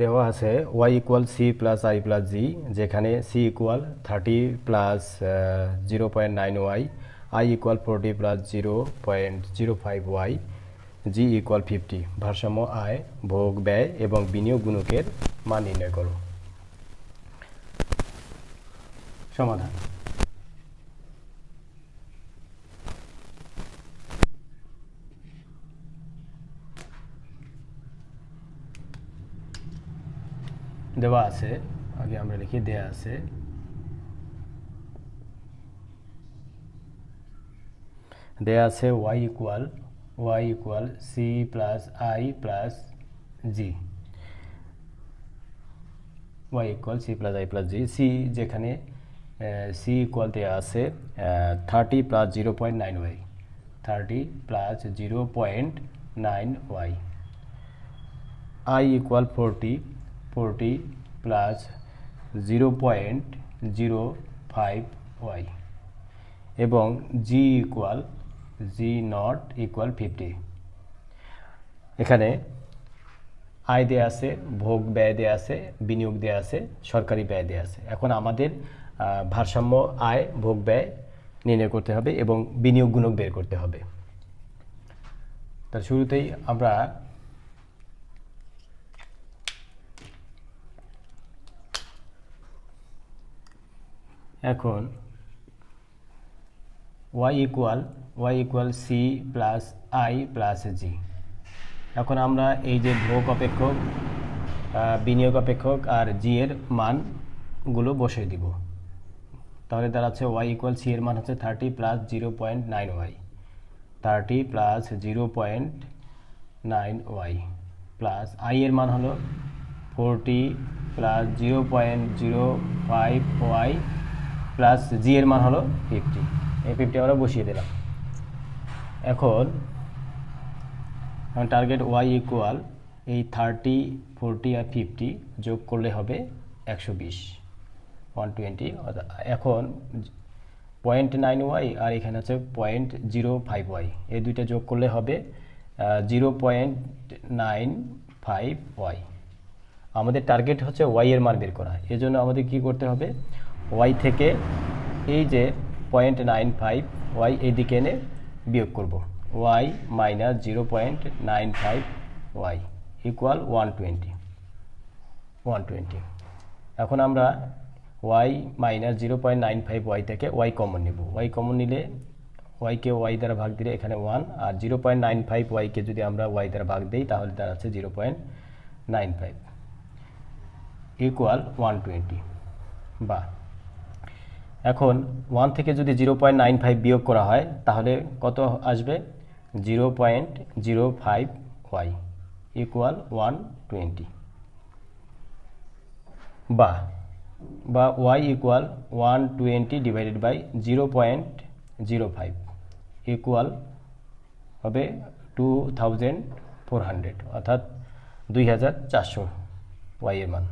দেওয়া আছে Y equal C plus I plus G যেখানে C equal thirty plus zero point nine Y I equal forty plus zero point zero five Y G equal fifty ভারসাম্য আয়, ভোগ, ব্যয় এবং বিনিয়োগ গুণকের মান নির্ণয় করো। সমাধান। দেওয়া আছে আগে আমরা লিখি দেয়া আছে দেয়া আছে Y equal Y equal C plus I plus G Y equal C plus I plus G C যেখানে সি ইকুয়াল দেওয়া আছে thirty plus zero point nine Y thirty plus zero point nine Y I equal forty forty plus zero point zero five Y এবং G equal G not equal fifty এখানে আয় দেয়া আছে, ভোগ ব্যয় দেয়া আছে, বিনিয়োগ দেয়া আছে, সরকারি ব্যয় দেয়া আছে। এখন আমাদের ভারসাম্য আয়, ভোগ ব্যয় নির্ণয় করতে হবে এবং বিনিয়োগ গুণক বের করতে হবে। তার শুরুতেই আমরা এখন Y equal Y equal C plus I plus G এখন আমরা এই যে ভোগ অপেক্ষক বিনিয়োগ অপেক্ষক আর জি এর মানগুলো বসিয়ে দিব। তাহলে দাঁড়াচ্ছে ওয়াই ইকুয়াল সি এর মান হচ্ছে thirty plus zero point nine Y thirty plus zero point nine Y plus I এর মান হলো forty plus zero point zero five Y plus G এর মান হলো ফিফটি এই ফিফটি আমরা বসিয়ে দিলাম। এখন টার্গেট ওয়াই ইকুয়াল এই থার্টি ফোরটি আর ফিফটি যোগ করলে হবে একশো বিশ। ওয়ান টোয়েন্টি এখন পয়েন্ট নাইন ওয়াই আর এখানে আছে পয়েন্ট জিরো ফাইভ ওয়াই এই দুইটা যোগ করলে হবে zero point nine five Y আমাদের টার্গেট হচ্ছে ওয়াই এর মান বের করা। এজন্য আমাদের কি করতে হবে? ওয়াই থেকে এই যে পয়েন্ট নাইন ফাইভ ওয়াই এইদিকে এনে বিয়োগ করব। Y minus zero point nine five Y equal one twenty one twenty এখন আমরা Y minus zero point nine five Y থেকে ওয়াই কমন নেব। ওয়াই কমন নিলে ওয়াইকে ওয়াই দ্বারা ভাগ দিলে এখানে ওয়ান আর জিরো পয়েন্ট নাইন ফাইভ ওয়াইকে যদি আমরা ওয়াই দ্বারা ভাগ দিই, তাহলে দাঁড়াচ্ছে zero point nine five equal one twenty বা এখন ওয়ান থেকে যদি জিরো পয়েন্ট নাইন ফাইভ বিয়োগ করা হয়, তাহলে কত আসবে? Zero point zero five Y equal one twenty বা বা Y equal one twenty divided by zero point zero five equal হবে টু থাউজেন্ড ফোর হান্ড্রেড অর্থাৎ দুই হাজার চারশো ওয়াই এর মান।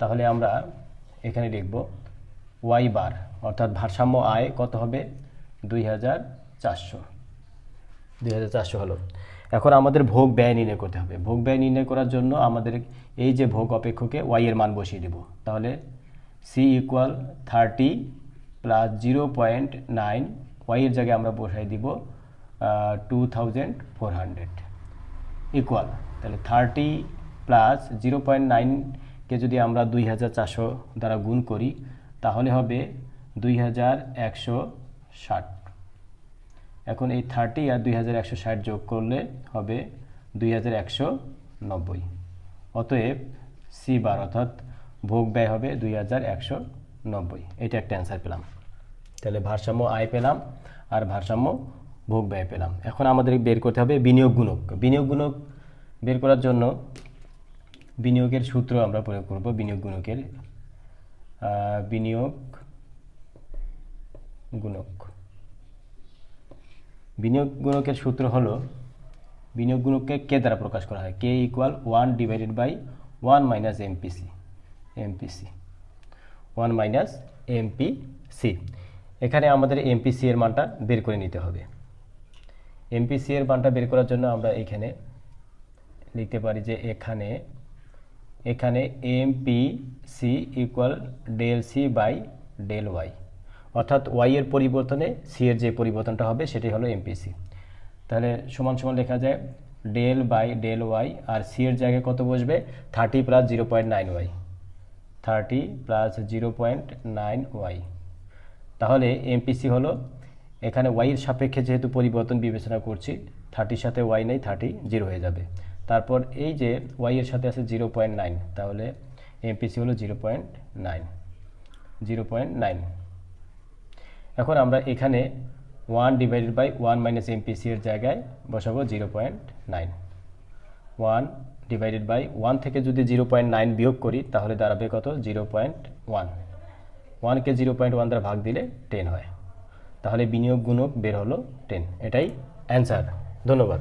তাহলে আমরা এখানে লিখব ওয়াই বার অর্থাৎ ভারসাম্য আয় কত হবে? দুই হাজার চারশো। দুই হাজার চারশো হলো। এখন আমাদের ভোগ ব্যয় নির্ণয় করতে হবে। ভোগ ব্যয় নির্ণয় করার জন্য আমাদের এই যে ভোগ অপেক্ষকে ওয়াই এর মান বসিয়ে দেব। তাহলে C equal thirty plus zero point nine Y এর জায়গায় আমরা বসাই দিব two thousand four hundred equal তাহলে থার্টি প্লাস জিরো পয়েন্ট নাইনকে যদি আমরা দুই হাজার চারশো দ্বারা গুণ করি তাহলে হবে দুই হাজার একশো ষাট। এখন এই থার্টি আর দুই হাজার একশো ষাট যোগ করলে হবে দুই হাজার একশো নব্বই। অতএব সি বার অর্থাৎ ভোগ ব্যয় হবে দুই হাজার একশো নব্বই। এটা একটা অ্যান্সার পেলাম। তাহলে ভারসাম্য আয় পেলাম আর ভারসাম্য ভোগ ব্যয় পেলাম। এখন আমাদের বের করতে হবে বিনিয়োগ গুণক। বিনিয়োগ গুণক বের করার জন্য বিনিয়োগের সূত্র আমরা প্রয়োগ করব বিনিয়োগ গুণকের। বিনিয়োগ, গুণক। বিনিয়োগ গুণকের সূত্র হলো, বিনিয়োগ গুণককে কে দ্বারা প্রকাশ করা হয়? K equal one divided by one minus MPC MPC one minus MPC এখানে আমাদের এমপিসি এর মানটা বের করে নিতে হবে। এমপিসি এর মানটা বের করার জন্য আমরা এখানে লিখতে পারি যে এখানে এখানে M P C equal del C by del Y অর্থাৎ ওয়াই এর পরিবর্তনে সি এর যে পরিবর্তনটা হবে, সেটাই হলো এমপিসি তাহলে সমান সমান লেখা যায় ডেল বাই ডেল ওয়াই আর সি এর জায়গায় কত বসবে? Thirty plus zero point nine Y thirty plus zero point nine Y তাহলে এমপিসি হলো, এখানে ওয়াইয়ের সাপেক্ষে যেহেতু পরিবর্তন বিবেচনা করছি থার্টির সাথে ওয়াই নেই থার্টি জিরো হয়ে যাবে। তারপর এই যে ওয়াইয়ের সাথে আছে জিরো পয়েন্ট নাইন তাহলে এমপিসি হলো zero point nine zero point nine এখন আমরা এখানে one divided by one minus MPC এর জায়গায় বসাবো zero point nine one divided by one থেকে যদি জিরো পয়েন্ট নাইন বিয়োগ করি, তাহলে দাঁড়াবে কত? জিরো পয়েন্ট ওয়ান ওয়ানকে জিরো পয়েন্ট ওয়ান দ্বারা ভাগ দিলে টেন হয়। তাহলে বিনিয়োগ গুণক বের হলো টেন এটাই অ্যান্সার ধন্যবাদ।